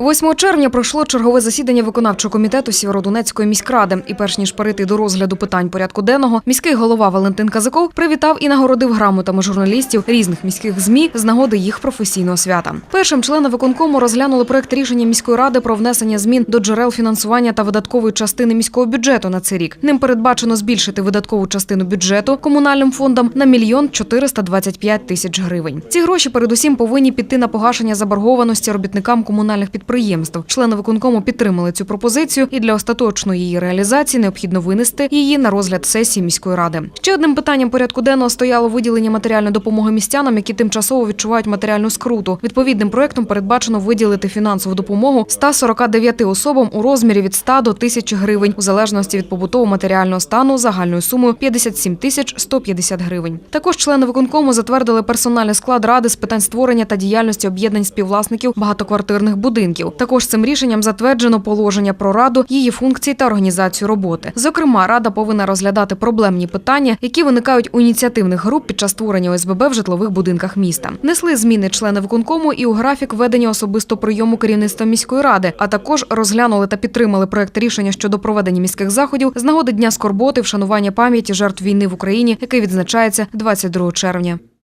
8 червня пройшло чергове засідання виконавчого комітету Сєвєродонецької міськради. І перш ніж перейти до розгляду питань порядку денного, міський голова Валентин Казаков привітав і нагородив грамотами журналістів різних міських змі з нагоди їх професійного свята. Першим члени виконкому розглянули проект рішення міської ради про внесення змін до джерел фінансування та видаткової частини міського бюджету на цей рік. Ним передбачено збільшити видаткову частину бюджету комунальним фондам на мільйон 425 тисяч гривень. Ці гроші передусім повинні піти на погашення заборгованості робітникам комунальних підприємств. Члени виконкому підтримали цю пропозицію, і для остаточної її реалізації необхідно винести її на розгляд сесії міської ради. Ще одним питанням порядку денного стояло виділення матеріальної допомоги містянам, які тимчасово відчувають матеріальну скруту. Відповідним проектом передбачено виділити фінансову допомогу 149 особам у розмірі від 100 до 1000 гривень, у залежності від побутово-матеріального стану загальною сумою 57 тисяч 150 гривень. Також члени виконкому затвердили персональний склад ради з питань створення та діяльності об'єднань співвласників багатоквартирних будинків. Також цим рішенням затверджено положення про раду, її функції та організацію роботи. Зокрема, рада повинна розглядати проблемні питання, які виникають у ініціативних груп під час створення ОСББ в житлових будинках міста. Несли зміни члени виконкому і у графік ведення особисто прийому керівництва міської ради, а також розглянули та підтримали проект рішення щодо проведення міських заходів з нагоди дня скорботи, вшанування пам'яті жертв війни в Україні, який відзначається 22 червня.